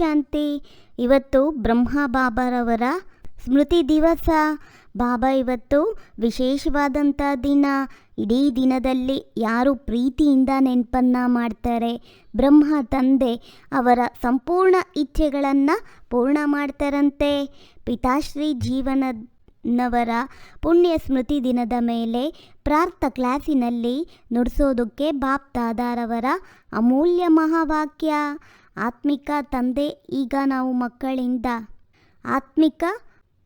ಶಾಂತಿ. ಇವತ್ತು ಬ್ರಹ್ಮ ಬಾಬಾರವರ ಸ್ಮೃತಿ ದಿವಸ. ಬಾಬಾ, ಇವತ್ತು ವಿಶೇಷವಾದಂಥ ದಿನ. ಇಡೀ ದಿನದಲ್ಲಿ ಯಾರು ಪ್ರೀತಿಯಿಂದ ನೆನಪನ್ನು ಮಾಡ್ತಾರೆ? ಬ್ರಹ್ಮ ತಂದೆ ಅವರ ಸಂಪೂರ್ಣ ಇಚ್ಛೆಗಳನ್ನು ಪೂರ್ಣ ಮಾಡ್ತಾರಂತೆ. ಪಿತಾಶ್ರೀ ಜೀವನವರ ಪುಣ್ಯ ಸ್ಮೃತಿ ದಿನದ ಮೇಲೆ ಪ್ರಾರ್ಥ ಕ್ಲಾಸಿನಲ್ಲಿ ನುಡಿಸೋದಕ್ಕೆ ಬಾಪ್ ದಾದಾರವರ ಅಮೂಲ್ಯ ಮಹಾವಾಕ್ಯ. ಆತ್ಮಿಕ ತಂದೆ, ಈಗ ನಾವು ಮಕ್ಕಳಿಂದ ಆತ್ಮಿಕ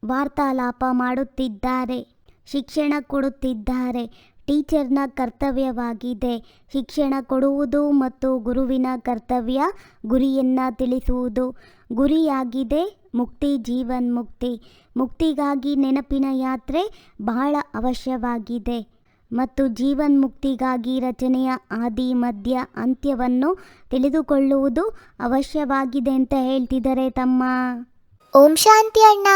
ವಾರ್ತಾಲಾಪ ಮಾಡುತ್ತಿದ್ದಾರೆ, ಶಿಕ್ಷಣ ಕೊಡುತ್ತಿದ್ದಾರೆ, ಟೀಚರ್ನ ಕರ್ತವ್ಯವಾಗಿದೆ, ಶಿಕ್ಷಣ ಕೊಡುವುದು ಮತ್ತು ಗುರುವಿನ ಕರ್ತವ್ಯ, ಗುರಿಯನ್ನು ತಿಳಿಸುವುದು. ಗುರಿಯಾಗಿದೆ ಮುಕ್ತಿ ಜೀವನ್ ಮುಕ್ತಿ ಮುಕ್ತಿಗಾಗಿ ನೆನಪಿನ ಯಾತ್ರೆ ಬಹಳ ಅವಶ್ಯವಾಗಿದೆ. ಮತ್ತು ಜೀವನ್ಮುಕ್ತಿಗಾಗಿ ರಚನೆಯ ಆದಿ, ಮಧ್ಯ, ಅಂತ್ಯವನ್ನು ತಿಳಿದುಕೊಳ್ಳುವುದು ಅವಶ್ಯವಾಗಿದೆ ಅಂತ ಹೇಳ್ತಿದ್ದಾರೆ ತಮ್ಮ. ಓಂ ಶಾಂತಿ ಅಣ್ಣ.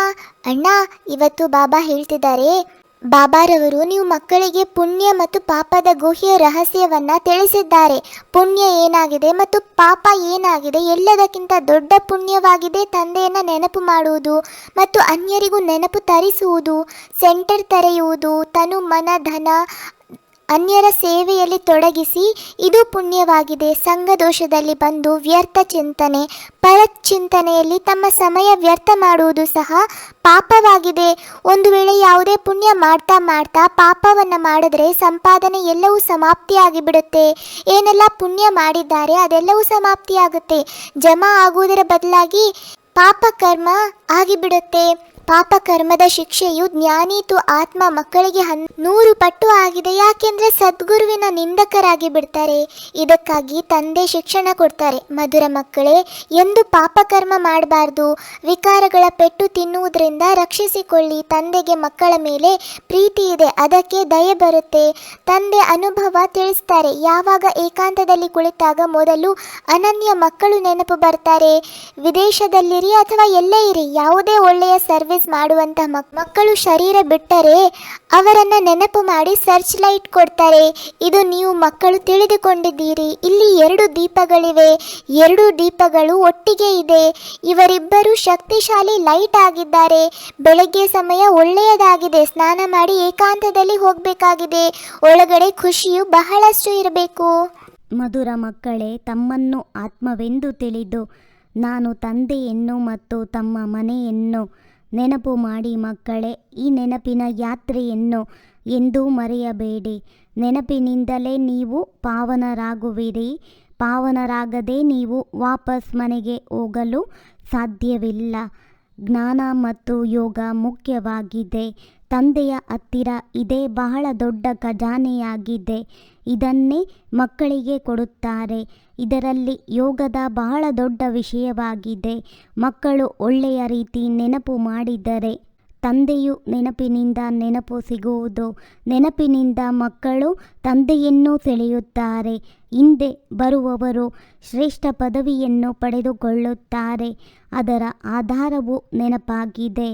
ಅಣ್ಣ, ಇವತ್ತು ಬಾಬಾ ಹೇಳ್ತಿದ್ದಾರೆ ಬಾಬಾರವರು ನೀವು ಮಕ್ಕಳಿಗೆ ಪುಣ್ಯ ಮತ್ತು ಪಾಪದ ಗುಹೆಯ ರಹಸ್ಯವನ್ನ ತಿಳಿಸಿದ್ದಾರೆ. ಪುಣ್ಯ ಏನಾಗಿದೆ ಮತ್ತು ಪಾಪ ಏನಾಗಿದೆ ಎಲ್ಲದಕ್ಕಿಂತ ದೊಡ್ಡ ಪುಣ್ಯವಾಗಿದೆ ತಂದೆಯನ್ನು ನೆನಪು ಮಾಡುವುದು ಮತ್ತು ಅನ್ಯರಿಗೂ ನೆನಪು ತರಿಸುವುದು, ಸೆಂಟರ್ ತೆರೆಯುವುದು, ತನು ಮನ, ಧನ ಅನ್ಯರ ಸೇವೆಯಲ್ಲಿ ತೊಡಗಿಸಿ ಇದು ಪುಣ್ಯವಾಗಿದೆ. ಸಂಘದೋಷದಲ್ಲಿ ಬಂದು ವ್ಯರ್ಥ ಚಿಂತನೆ, ಪರಚಿಂತನೆಯಲ್ಲಿ ತಮ್ಮ ಸಮಯ ವ್ಯರ್ಥ ಮಾಡುವುದು ಸಹ ಪಾಪವಾಗಿದೆ. ಒಂದು ವೇಳೆ ಯಾವುದೇ ಪುಣ್ಯ ಮಾಡ್ತಾ ಮಾಡ್ತಾ ಪಾಪವನ್ನು ಮಾಡಿದ್ರೆ ಸಂಪಾದನೆ ಎಲ್ಲವೂ ಸಮಾಪ್ತಿಯಾಗಿ ಬಿಡುತ್ತೆ ಏನೆಲ್ಲ ಪುಣ್ಯ ಮಾಡಿದ್ದಾರೆ ಅದೆಲ್ಲವೂ ಸಮಾಪ್ತಿಯಾಗುತ್ತೆ. ಜಮಾ ಆಗುವುದರ ಬದಲಾಗಿ ಪಾಪಕರ್ಮ ಆಗಿಬಿಡುತ್ತೆ. ಪಾಪ ಕರ್ಮದ ಶಿಕ್ಷೆಯು ಜ್ಞಾನೀತು ಆತ್ಮ ಮಕ್ಕಳಿಗೆ ಹನ್, ನೂರು ಪಟ್ಟು ಆಗಿದೆ. ಯಾಕೆಂದ್ರೆ ಸದ್ಗುರುವಿನ ನಿಂದಕರಾಗಿ ಬಿಡ್ತಾರೆ. ಇದಕ್ಕಾಗಿ ತಂದೆ ಶಿಕ್ಷಣ ಕೊಡ್ತಾರೆ. ಮಧುರ ಮಕ್ಕಳೇ, ಎಂದು ಪಾಪಕರ್ಮ ಮಾಡಬಾರ್ದು. ವಿಕಾರಗಳ ಪೆಟ್ಟು ತಿನ್ನುವುದರಿಂದ ರಕ್ಷಿಸಿಕೊಳ್ಳಿ. ತಂದೆಗೆ ಮಕ್ಕಳ ಮೇಲೆ ಪ್ರೀತಿ ಇದೆ. ಅದಕ್ಕೆ ದಯೆ ಬರುತ್ತೆ. ತಂದೆ ಅನುಭವ ತಿಳಿಸ್ತಾರೆ. ಯಾವಾಗ ಏಕಾಂತದಲ್ಲಿ ಕುಳಿತಾಗ ಮೊದಲು ಅನನ್ಯ ಮಕ್ಕಳು ನೆನಪು ಬರ್ತಾರೆ. ವಿದೇಶದಲ್ಲಿರಿ ಅಥವಾ ಎಲ್ಲೇ ಇರಿ, ಯಾವುದೇ ಒಳ್ಳೆಯ ಸರ್ವಿಸ್ ಮಾಡುವಂತ ಮಕ್- ಮಕ್ಕಳು ಶರೀರ ಬಿಟ್ಟರೆ ಅವರನ್ನ ನೆನಪು ಮಾಡಿ ಸರ್ಚ್ ಲೈಟ್ ಕೊಡ್ತಾರೆ. ಇದು ನೀವು ಮಕ್ಕಳು ತಿಳಿದುಕೊಂಡಿದ್ದೀರಿ. ಇಲ್ಲಿ ಎರಡು ದೀಪಗಳಿವೆ. ಎರಡು ದೀಪಗಳು ಒಟ್ಟಿಗೆ ಇದೆ. ಇವರಿಬ್ಬರು ಶಕ್ತಿಶಾಲಿ ಲೈಟ್ ಆಗಿದ್ದಾರೆ. ಬೆಳಗ್ಗೆ ಸಮಯ ಒಳ್ಳೆಯದಾಗಿದೆ. ಸ್ನಾನ ಮಾಡಿ ಏಕಾಂತದಲ್ಲಿ ಹೋಗಬೇಕಾಗಿದೆ. ಒಳಗಡೆ ಖುಷಿಯು ಬಹಳಷ್ಟು ಇರಬೇಕು. ಮಧುರ ಮಕ್ಕಳೇ, ತಮ್ಮನ್ನು ಆತ್ಮವೆಂದು ತಿಳಿದು, ನಾನು ತಂದೆಯನ್ನು ಮತ್ತು ತಮ್ಮ ಮನೆಯನ್ನು ನೆನಪು ಮಾಡಿ ಮಕ್ಕಳೇ, ಈ ನೆನಪಿನ ಯಾತ್ರೆಯನ್ನು ಎಂದೂ ಮರೆಯಬೇಡಿ. ನೆನಪಿನಿಂದಲೇ ನೀವು ಪಾವನರಾಗುವಿರಿ. ಪಾವನರಾಗದೆ ನೀವು ವಾಪಸ್ ಮನೆಗೆ ಹೋಗಲು ಸಾಧ್ಯವಿಲ್ಲ. ಜ್ಞಾನ ಮತ್ತು ಯೋಗ ಮುಖ್ಯವಾಗಿದೆ. ತಂದೆಯ ಹತ್ತಿರ ಇದೇ ಬಹಳ ದೊಡ್ಡ ಖಜಾನೆಯಾಗಿದೆ. ಇದನ್ನೇ ಮಕ್ಕಳಿಗೆ ಕೊಡುತ್ತಾರೆ. ಇದರಲ್ಲಿ ಯೋಗದ ಬಹಳ ದೊಡ್ಡ ವಿಷಯವಾಗಿದೆ. ಮಕ್ಕಳು ಒಳ್ಳೆಯ ರೀತಿ ನೆನಪು ಮಾಡಿದರೆ ತಂದೆಯು ನೆನಪಿನಿಂದ ನೆನಪು ಸಿಗುವುದು. ನೆನಪಿನಿಂದ ಮಕ್ಕಳು ತಂದೆಯನ್ನು ಸೆಳೆಯುತ್ತಾರೆ. ಹಿಂದೆ ಬರುವವರು ಶ್ರೇಷ್ಠ ಪದವಿಯನ್ನು ಪಡೆದುಕೊಳ್ಳುತ್ತಾರೆ. ಅದರ ಆಧಾರವು ನೆನಪಾಗಿದೆ.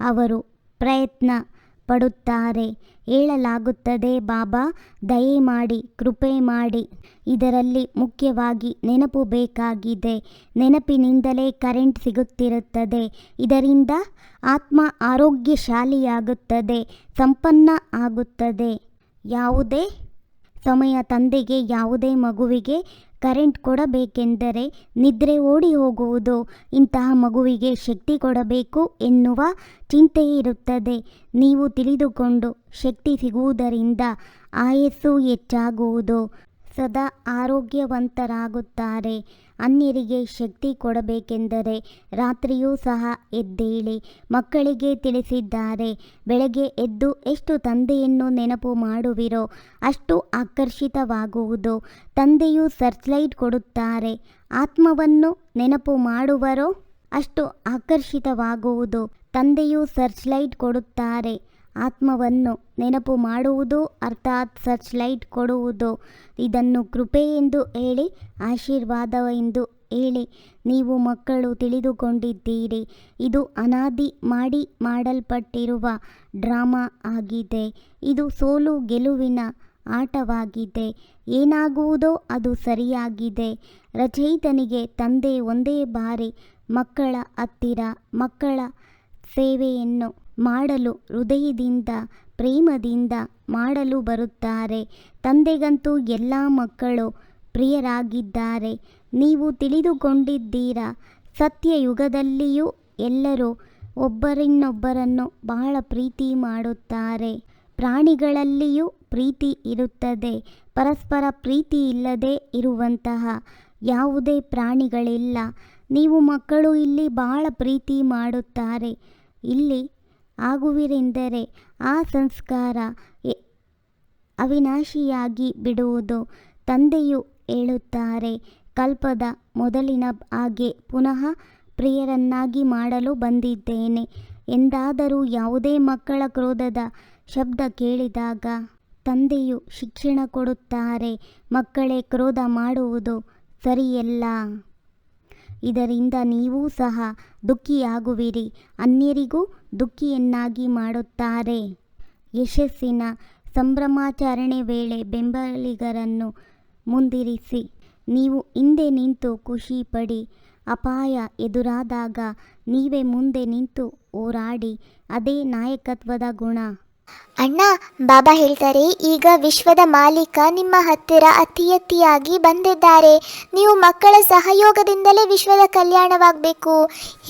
ಅವರು ಪ್ರಯತ್ನ ಪಡುತ್ತಾರೆ. ಹೇಳಲಾಗುತ್ತದೆ, ಬಾಬಾ ದಯೆ ಮಾಡಿ ಕೃಪೆ ಮಾಡಿ. ಇದರಲ್ಲಿ ಮುಖ್ಯವಾಗಿ ನೆನಪು ಬೇಕಾಗಿದೆ. ನೆನಪಿನಿಂದಲೇ ಕರೆಂಟ್ ಸಿಗುತ್ತಿರುತ್ತದೆ. ಇದರಿಂದ ಆತ್ಮ ಆರೋಗ್ಯಶಾಲಿಯಾಗುತ್ತದೆ, ಸಂಪನ್ನ ಆಗುತ್ತದೆ. ಯಾವುದೇ ಸಮಯ ತಂದೆಗೆ ಯಾವುದೇ ಮಗುವಿಗೆ ಕರೆಂಟ್ ಕೊಡಬೇಕೆಂದರೆ ನಿದ್ರೆ ಓಡಿ ಹೋಗುವುದು, ಇಂತಹ ಮಗುವಿಗೆ ಶಕ್ತಿ ಕೊಡಬೇಕು ಎನ್ನುವ ಚಿಂತೆ ಇರುತ್ತದೆ. ನೀವು ತಿಳಿದುಕೊಂಡು ಶಕ್ತಿ ಸಿಗುವುದರಿಂದ ಆಯಸ್ಸು ಹೆಚ್ಚಾಗುವುದು. ಸದಾ ಆರೋಗ್ಯವಂತರಾಗುತ್ತಾರೆ. ಅನ್ಯರಿಗೆ ಶಕ್ತಿ ಕೊಡಬೇಕೆಂದರೆ ರಾತ್ರಿಯೂ ಸಹ ಎದ್ದೇಳಿ ಮಕ್ಕಳಿಗೆ ತಿಳಿಸಿದ್ದಾರೆ. ಬೆಳಗ್ಗೆ ಎದ್ದು ಎಷ್ಟು ತಂದೆಯನ್ನು ನೆನಪು ಮಾಡುವಿರೋ ಅಷ್ಟು ಆಕರ್ಷಿತವಾಗುವುದು. ತಂದೆಯು ಸರ್ಚ್ಲೈಟ್ ಕೊಡುತ್ತಾರೆ. ಆತ್ಮವನ್ನು ನೆನಪು ಮಾಡುವರೋ ಅಷ್ಟು ಆಕರ್ಷಿತವಾಗುವುದು. ತಂದೆಯು ಸರ್ಚ್ಲೈಟ್ ಕೊಡುತ್ತಾರೆ. ಆತ್ಮವನ್ನು ನೆನಪು ಮಾಡುವುದು, ಅರ್ಥಾತ್ ಸರ್ಚ್ ಲೈಟ್ ಕೊಡುವುದು, ಇದನ್ನು ಕೃಪೆ ಎಂದು ಹೇಳಿ, ಆಶೀರ್ವಾದ ಎಂದು ಹೇಳಿ ನೀವು ಮಕ್ಕಳು ತಿಳಿದುಕೊಂಡಿದ್ದೀರಿ. ಇದು ಅನಾದಿ ಮಾಡಿ ಮಾಡಲ್ಪಟ್ಟಿರುವ ಡ್ರಾಮಾ ಆಗಿದೆ. ಇದು ಸೋಲು ಗೆಲುವಿನ ಆಟವಾಗಿದೆ. ಏನಾಗುವುದೋ ಅದು ಸರಿಯಾಗಿದೆ. ರಚಯಿತನಿಗೆ ತಂದೆ ಒಂದೇ ಬಾರಿ ಮಕ್ಕಳ ಹತ್ತಿರ ಮಕ್ಕಳ ಸೇವೆಯನ್ನು ಮಾಡಲು ಹೃದಯದಿಂದ, ಪ್ರೇಮದಿಂದ ಮಾಡಲು ಬರುತ್ತಾರೆ. ತಂದೆಗಂತೂ ಎಲ್ಲ ಮಕ್ಕಳು ಪ್ರಿಯರಾಗಿದ್ದಾರೆ. ನೀವು ತಿಳಿದುಕೊಂಡಿದ್ದೀರಾ? ಸತ್ಯಯುಗದಲ್ಲಿಯೂ ಎಲ್ಲರೂ ಒಬ್ಬರಿನ್ನೊಬ್ಬರನ್ನು ಬಹಳ ಪ್ರೀತಿ ಮಾಡುತ್ತಾರೆ. ಪ್ರಾಣಿಗಳಲ್ಲಿಯೂ ಪ್ರೀತಿ ಇರುತ್ತದೆ. ಪರಸ್ಪರ ಪ್ರೀತಿ ಇಲ್ಲದೆ ಇರುವಂತಹ ಯಾವುದೇ ಪ್ರಾಣಿಗಳಿಲ್ಲ. ನೀವು ಮಕ್ಕಳು ಇಲ್ಲಿ ಬಹಳ ಪ್ರೀತಿ ಮಾಡುತ್ತಾರೆ. ಇಲ್ಲಿ ಆಗುವಿರೆಂದರೆ ಆ ಸಂಸ್ಕಾರ ಅವಿನಾಶಿಯಾಗಿ ಬಿಡುವುದು, ತಂದೆಯು ಹೇಳುತ್ತಾರೆ. ಕಲ್ಪದ ಮೊದಲಿನ ಹಾಗೆ ಪುನಃ ಪ್ರಿಯರನ್ನಾಗಿ ಮಾಡಲು ಬಂದಿದ್ದೇನೆ. ಎಂದಾದರೂ ಯಾವುದೇ ಮಕ್ಕಳ ಕ್ರೋಧದ ಶಬ್ದ ಕೇಳಿದಾಗ ತಂದೆಯು ಶಿಕ್ಷಣ ಕೊಡುತ್ತಾರೆ. ಮಕ್ಕಳೇ, ಕ್ರೋಧ ಮಾಡುವುದು ಸರಿಯಲ್ಲ. ಇದರಿಂದ ನೀವೂ ಸಹ ದುಃಖಿಯಾಗುವಿರಿ. ಅನ್ಯರಿಗೂ ದುಃಖಿಯನ್ನಾಗಿ ಮಾಡುತ್ತಾರೆ. ಯಶಸ್ಸಿನ ಸಂಭ್ರಮಾಚರಣೆ ವೇಳೆ ಬೆಂಬಲಿಗರನ್ನು ಮುಂದಿರಿಸಿ. ನೀವು ಹಿಂದೆ ನಿಂತು ಖುಷಿ ಪಡಿ ಅಪಾಯ ಎದುರಾದಾಗ ನೀವೇ ಮುಂದೆ ನಿಂತು ಹೋರಾಡಿ. ಅದೇ ನಾಯಕತ್ವದ ಗುಣ. ಅಣ್ಣ, ಬಾಬಾ ಹೇಳ್ತಾರೆ, ಈಗ ವಿಶ್ವದ ಮಾಲೀಕ ನಿಮ್ಮ ಹತ್ತಿರ ಅತಿ ಅತಿಯಾಗಿ ಬಂದಿದ್ದಾರೆ. ನೀವು ಮಕ್ಕಳ ಸಹಯೋಗದಿಂದಲೇ ವಿಶ್ವದ ಕಲ್ಯಾಣವಾಗಬೇಕು.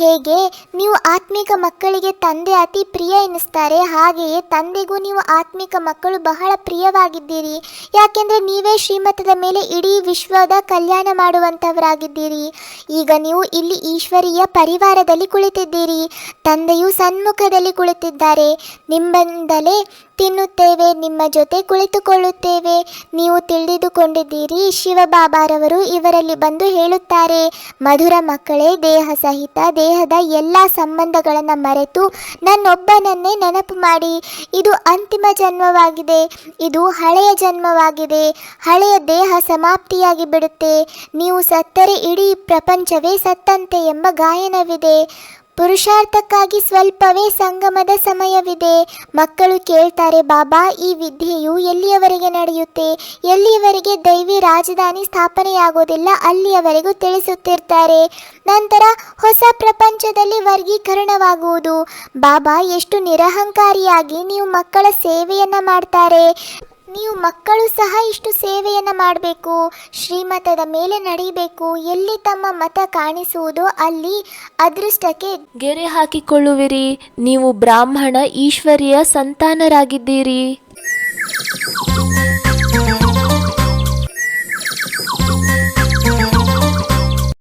ಹೇಗೆ? ನೀವು ಆತ್ಮಿಕ ಮಕ್ಕಳಿಗೆ ತಂದೆ ಅತಿ ಪ್ರಿಯ ಎನಿಸ್ತಾರೆ. ಹಾಗೆಯೇ ತಂದೆಗೂ ನೀವು ಆತ್ಮಿಕ ಮಕ್ಕಳು ಬಹಳ ಪ್ರಿಯವಾಗಿದ್ದೀರಿ. ಯಾಕೆಂದರೆ ನೀವೇ ಶ್ರೀಮತದ ಮೇಲೆ ಇಡೀ ವಿಶ್ವದ ಕಲ್ಯಾಣ ಮಾಡುವಂಥವರಾಗಿದ್ದೀರಿ. ಈಗ ನೀವು ಇಲ್ಲಿ ಈಶ್ವರೀಯ ಪರಿವಾರದಲ್ಲಿ ಕುಳಿತಿದ್ದೀರಿ. ತಂದೆಯು ಸನ್ಮುಖದಲ್ಲಿ ಕುಳಿತಿದ್ದಾರೆ. ನಿಮ್ಮಿಂದಲೇ ತಿನ್ನುತ್ತೇವೆ, ನಿಮ್ಮ ಜೊತೆ ಕುಳಿತುಕೊಳ್ಳುತ್ತೇವೆ. ನೀವು ತಿಳಿದುಕೊಂಡಿದ್ದೀರಿ, ಶಿವಬಾಬಾರವರು ಇವರಲ್ಲಿ ಬಂದು ಹೇಳುತ್ತಾರೆ, ಮಧುರ ಮಕ್ಕಳೇ, ದೇಹ ಸಹಿತ, ದೇಹದ ಎಲ್ಲ ಸಂಬಂಧಗಳನ್ನು ಮರೆತು ನನ್ನೊಬ್ಬನನ್ನೇ ನೆನಪು ಮಾಡಿ. ಇದು ಅಂತಿಮ ಜನ್ಮವಾಗಿದೆ, ಇದು ಹಳೆಯ ಜನ್ಮವಾಗಿದೆ. ಹಳೆಯ ದೇಹ ಸಮಾಪ್ತಿಯಾಗಿ ಬಿಡುತ್ತೆ. ನೀವು ಸತ್ತರೆ ಇಡೀ ಪ್ರಪಂಚವೇ ಸತ್ತಂತೆ ಎಂಬ ಗಾಯನವಿದೆ. ಪುರುಷಾರ್ಥಕ್ಕಾಗಿ ಸ್ವಲ್ಪವೇ ಸಂಗಮದ ಸಮಯವಿದೆ. ಮಕ್ಕಳು ಕೇಳ್ತಾರೆ, ಬಾಬಾ, ಈ ವಿದ್ಯೆಯು ಎಲ್ಲಿಯವರೆಗೆ ನಡೆಯುತ್ತೆ? ಎಲ್ಲಿಯವರೆಗೆ ದೈವಿ ರಾಜಧಾನಿ ಸ್ಥಾಪನೆಯಾಗೋದಿಲ್ಲ, ಅಲ್ಲಿಯವರೆಗೂ ತಿಳಿಸುತ್ತಿರ್ತಾರೆ. ನಂತರ ಹೊಸ ಪ್ರಪಂಚದಲ್ಲಿ ವರ್ಗೀಕರಣವಾಗುವುದು. ಬಾಬಾ, ಎಷ್ಟು ನಿರಹಂಕಾರಿಯಾಗಿ ನೀವು ಮಕ್ಕಳ ಸೇವೆಯನ್ನು ಮಾಡ್ತಾರೆ. ನೀವು ಮಕ್ಕಳು ಸಹ ಇಷ್ಟು ಸೇವೆಯನ್ನು ಮಾಡಬೇಕು ಶ್ರೀಮತದ ಮೇಲೆ ನಡೀಬೇಕು ಎಲ್ಲಿ ತಮ್ಮ ಮತ ಕಾಣಿಸುವುದೋ ಅಲ್ಲಿ ಅದೃಷ್ಟಕ್ಕೆ ಗೆರೆ ಹಾಕಿಕೊಳ್ಳುವಿರಿ. ನೀವು ಬ್ರಾಹ್ಮಣ, ಈಶ್ವರಿಯ ಸಂತಾನರಾಗಿದ್ದೀರಿ.